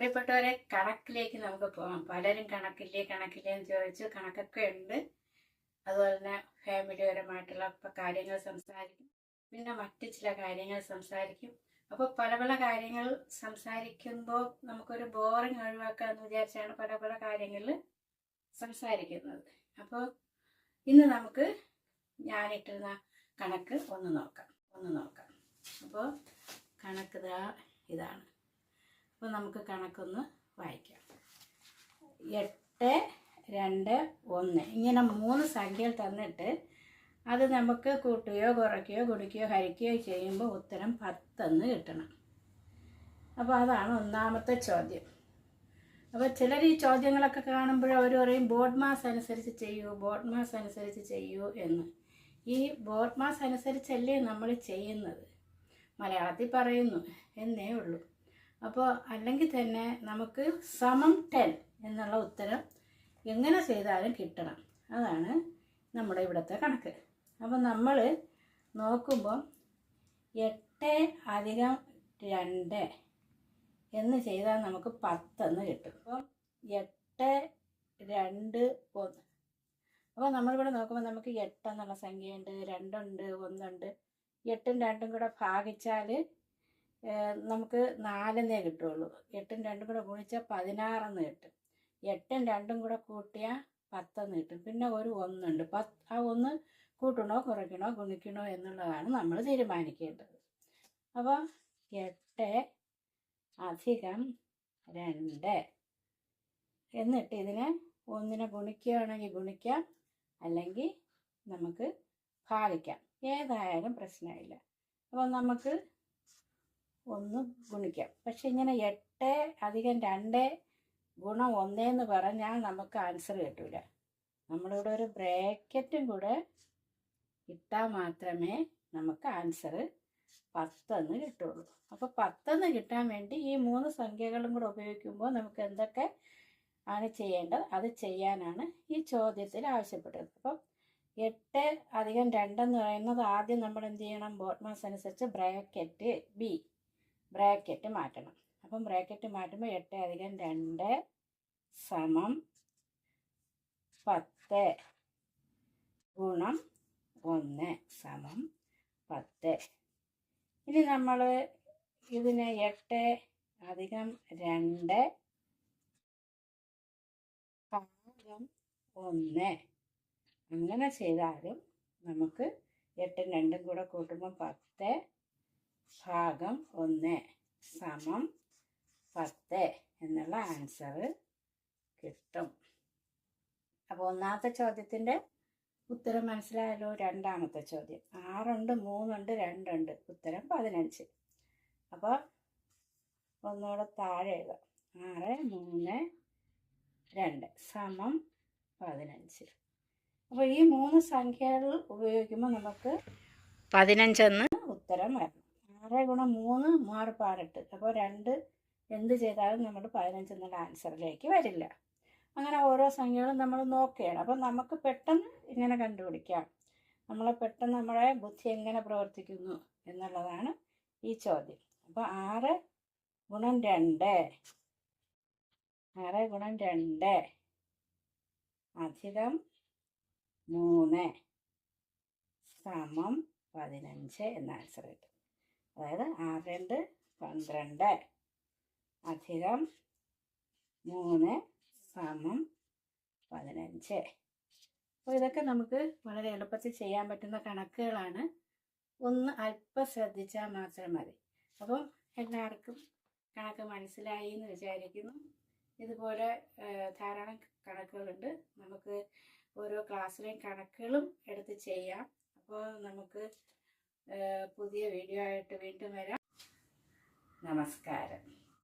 പ്രിയപ്പെട്ടവരെ കണക്കിലേക്ക് നമുക്ക് പോകാം. പലരും കണക്കില്ലേ കണക്കില്ലേ എന്ന് ചോദിച്ചു. കണക്കൊക്കെ ഉണ്ട്. അതുപോലെ തന്നെ ഫാമിലിപരമായിട്ടുള്ള കാര്യങ്ങൾ സംസാരിക്കും. പിന്നെ മറ്റ് ചില കാര്യങ്ങൾ സംസാരിക്കും. അപ്പോൾ പല പല കാര്യങ്ങൾ സംസാരിക്കുമ്പോൾ നമുക്കൊരു ബോറിങ് ഒഴിവാക്കാമെന്ന് വിചാരിച്ചാണ് പല പല കാര്യങ്ങളിൽ സംസാരിക്കുന്നത്. അപ്പോൾ ഇന്ന് നമുക്ക് ഞാനിട്ടിരുന്ന കണക്ക് ഒന്ന് നോക്കാം. ഒന്ന് നോക്കാം. അപ്പോൾ കണക്ക് ഇതാണ്. അപ്പോൾ നമുക്ക് കണക്കൊന്ന് വായിക്കാം. എട്ട് രണ്ട് ഒന്ന്. ഇങ്ങനെ മൂന്ന് സംഖ്യകൾ തന്നിട്ട് അത് നമുക്ക് കൂട്ടുകയോ കുറയ്ക്കുകയോ കുടിക്കുകയോ ഹരിക്കുകയോ ചെയ്യുമ്പോൾ ഉത്തരം പത്തെന്ന് കിട്ടണം. അപ്പോൾ അതാണ് ഒന്നാമത്തെ ചോദ്യം. അപ്പോൾ ചിലർ ഈ ചോദ്യങ്ങളൊക്കെ കാണുമ്പോൾ അവർ പറയും ബോർഡ് മാസ് അനുസരിച്ച് ചെയ്യൂ ബോർഡ് മാസ് അനുസരിച്ച് ചെയ്യൂ എന്ന്. ഈ ബോർഡ് മാസ് അനുസരിച്ചല്ലേ നമ്മൾ ചെയ്യുന്നത്? മലയാളത്തിൽ പറയുന്നു എന്നേ ഉള്ളൂ. അപ്പോൾ അല്ലെങ്കിൽ തന്നെ നമുക്ക് സമം ടെൻ എന്നുള്ള ഉത്തരം എങ്ങനെ ചെയ്താലും കിട്ടണം. അതാണ് നമ്മുടെ ഇവിടുത്തെ കണക്ക്. അപ്പോൾ നമ്മൾ നോക്കുമ്പോൾ എട്ട് അധികം രണ്ട് എന്ന് ചെയ്താൽ നമുക്ക് പത്തെന്ന് കിട്ടും. അപ്പം എട്ട് രണ്ട് ഒന്ന്. അപ്പോൾ നമ്മളിവിടെ നോക്കുമ്പോൾ നമുക്ക് എട്ടെന്നുള്ള സംഖ്യയുണ്ട് രണ്ടുണ്ട് ഒന്നുണ്ട്. എട്ടും രണ്ടും കൂടെ ഭാഗിച്ചാൽ നമുക്ക് നാലെന്നേ കിട്ടുള്ളൂ. എട്ടും രണ്ടും കൂടെ ഗുണിച്ചാൽ പതിനാറെന്ന് കിട്ടും. എട്ടും രണ്ടും കൂടെ കൂട്ടിയാൽ പത്തെന്ന് കിട്ടും. പിന്നെ ഒരു ഒന്നുണ്ട്. പത്ത് ആ ഒന്ന് കൂട്ടണോ കുറയ്ക്കണോ ഗുണിക്കണോ എന്നുള്ളതാണ് നമ്മൾ തീരുമാനിക്കേണ്ടത്. അപ്പോൾ എട്ട് അധികം രണ്ട് എന്നിട്ട് ഇതിനെ ഒന്നിനെ ഗുണിക്കുകയാണെങ്കിൽ ഗുണിക്കാം. അല്ലെങ്കിൽ നമുക്ക് ഭാഗിക്കാം. ഏതായാലും പ്രശ്നമില്ല. അപ്പോൾ നമുക്ക് ഒന്ന് ഗുണിക്കാം. പക്ഷെ ഇങ്ങനെ എട്ട് അധികം രണ്ട് ഗുണം ഒന്നേന്ന് പറഞ്ഞാൽ നമുക്ക് ആൻസർ കിട്ടൂല. നമ്മളിവിടെ ഒരു ബ്രാക്കറ്റും കൂടെ ഇട്ടാൽ മാത്രമേ നമുക്ക് ആൻസർ പത്തെന്ന് കിട്ടുള്ളൂ. അപ്പോൾ പത്തെന്ന് കിട്ടാൻ വേണ്ടി ഈ മൂന്ന് സംഖ്യകളും കൂടെ ഉപയോഗിക്കുമ്പോൾ നമുക്ക് എന്തൊക്കെ ആണ് ചെയ്യേണ്ടത്? അത് ചെയ്യാനാണ് ഈ ചോദ്യത്തിൽ ആവശ്യപ്പെട്ടത്. അപ്പം എട്ട് അധികം രണ്ടെന്ന് പറയുന്നത് ആദ്യം നമ്മൾ എന്ത് ചെയ്യണം? ബോട്ട് മാസ് അനുസരിച്ച് ബ്രാക്കറ്റ് ബി ബ്രാക്കറ്റ് മാറ്റണം. അപ്പം ബ്രാക്കറ്റ് മാറ്റുമ്പോൾ എട്ട് അധികം രണ്ട് സമം പത്ത് ഗുണം ഒന്ന് സമം പത്ത്. ഇനി നമ്മൾ ഇതിന് എട്ട് അധികം രണ്ട് ഭാഗം ഒന്ന് അങ്ങനെ ചെയ്താലും നമുക്ക് എട്ടും രണ്ടും കൂടെ കൂട്ടുമ്പോൾ പത്ത് ഭാഗം ഒന്ന് സമം പത്ത് എന്നുള്ള ആൻസർ കിട്ടും. അപ്പോൾ ഒന്നാമത്തെ ചോദ്യത്തിന്റെ ഉത്തരം മനസ്സിലായല്ലോ? രണ്ടാമത്തെ ചോദ്യം. ആറുണ്ട് മൂന്നുണ്ട് രണ്ടുണ്ട്. ഉത്തരം പതിനഞ്ച്. അപ്പോൾ ഒന്നുകൂടെ താഴെ എഴുതാം ആറ് മൂന്ന് രണ്ട്. സമം പതിനഞ്ച്. അപ്പോൾ ഈ മൂന്ന് സംഖ്യകൾ ഉപയോഗിക്കുമ്പോൾ നമുക്ക് പതിനഞ്ചെന്ന് ഉത്തരം വരണം. ആറ് ഗുണം മൂന്ന് മാറ് പാറിട്ട് അപ്പോൾ രണ്ട് എന്ത് ചെയ്താലും നമ്മൾ പതിനഞ്ച് എന്നുള്ള ആൻസറിലേക്ക് വരില്ല. അങ്ങനെ ഓരോ സംഖ്യകളും നമ്മൾ നോക്കുകയാണ്. അപ്പോൾ നമുക്ക് പെട്ടെന്ന് ഇങ്ങനെ കണ്ടുപിടിക്കാം. നമ്മളെ പെട്ടെന്ന് നമ്മുടെ ബുദ്ധി എങ്ങനെ പ്രവർത്തിക്കുന്നു എന്നുള്ളതാണ് ഈ ചോദ്യം. അപ്പോൾ ആറ് ഗുണം രണ്ട്. ആറ് ഗുണം രണ്ട് അധികം മൂന്ന് സമം പതിനഞ്ച് എന്ന ആൻസർ കിട്ടും. അതായത് ആറ് രണ്ട് പന്ത്രണ്ട്. അധികം മൂന്ന് സമം പതിനഞ്ച്. അപ്പോൾ ഇതൊക്കെ നമുക്ക് വളരെ എളുപ്പത്തിൽ ചെയ്യാൻ പറ്റുന്ന കണക്കുകളാണ്. ഒന്ന് അല്പം ശ്രദ്ധിച്ചാൽ മാത്രം മതി. അപ്പോൾ എല്ലാവർക്കും കണക്ക് മനസ്സിലായി എന്ന് വിചാരിക്കുന്നു. ഇതുപോലെ ധാരാളം കണക്കുകളുണ്ട്. നമുക്ക് ഓരോ ക്ലാസ്സിലെയും കണക്കുകളും എടുത്ത് ചെയ്യാം. അപ്പോൾ നമുക്ക് പുതിയ വീഡിയോ ആയിട്ട് വീണ്ടും വരാം. നമസ്കാരം.